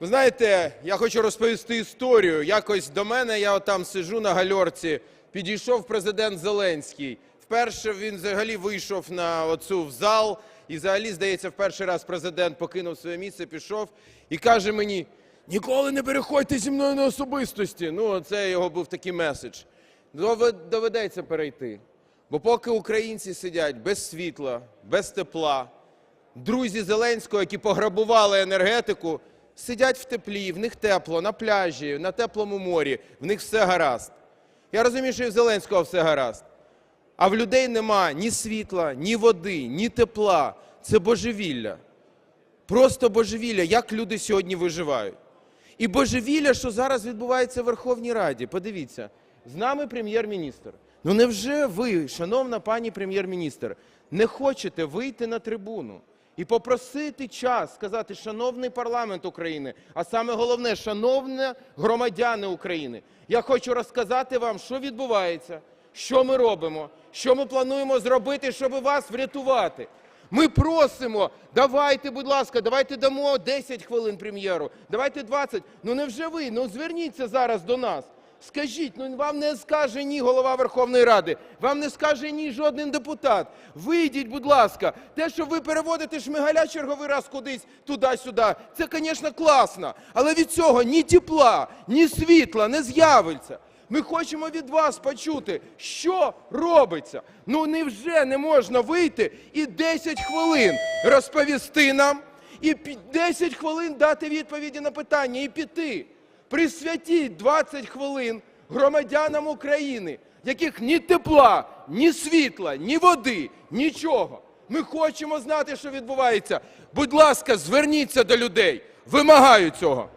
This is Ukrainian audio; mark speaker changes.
Speaker 1: Ви знаєте, я хочу розповісти історію. Якось до мене, я там сижу на гальорці, підійшов президент Зеленський. Вперше він взагалі вийшов на оцю в зал, і взагалі, здається, в перший раз президент покинув своє місце, пішов і каже мені: ніколи не переходьте зі мною на особистості. Ну, це його був такий меседж. Доведеться перейти. Бо поки українці сидять без світла, без тепла, друзі Зеленського, які пограбували енергетику, сидять в теплі, в них тепло, на пляжі, на теплому морі, в них все гаразд. Я розумію, що і в Зеленського все гаразд. А в людей нема ні світла, ні води, ні тепла. Це божевілля. Просто божевілля, як люди сьогодні виживають. І божевілля, що зараз відбувається в Верховній Раді. Подивіться, з нами прем'єр-міністр. Ну невже ви, шановна пані прем'єр-міністр, не хочете вийти на трибуну і попросити час сказати, шановний парламент України, а саме головне, шановні громадяни України, я хочу розказати вам, що відбувається, що ми робимо, що ми плануємо зробити, щоб вас врятувати. Ми просимо, давайте, будь ласка, давайте дамо 10 хвилин прем'єру, давайте 20. Ну невже ви? Ну зверніться зараз до нас. Скажіть, ну вам не скаже ні голова Верховної Ради, вам не скаже ні жоден депутат. Вийдіть, будь ласка. Те, що ви переводите Шмигаля черговий раз кудись туди-сюди, це, звісно, класно. Але від цього ні тепла, ні світла не з'явиться. Ми хочемо від вас почути, що робиться. Ну невже не можна вийти і 10 хвилин розповісти нам, і пі- 10 хвилин дати відповіді на питання і піти. Присвятіть 20 хвилин громадянам України, яких ні тепла, ні світла, ні води, нічого. Ми хочемо знати, що відбувається. Будь ласка, зверніться до людей. Вимагаю цього.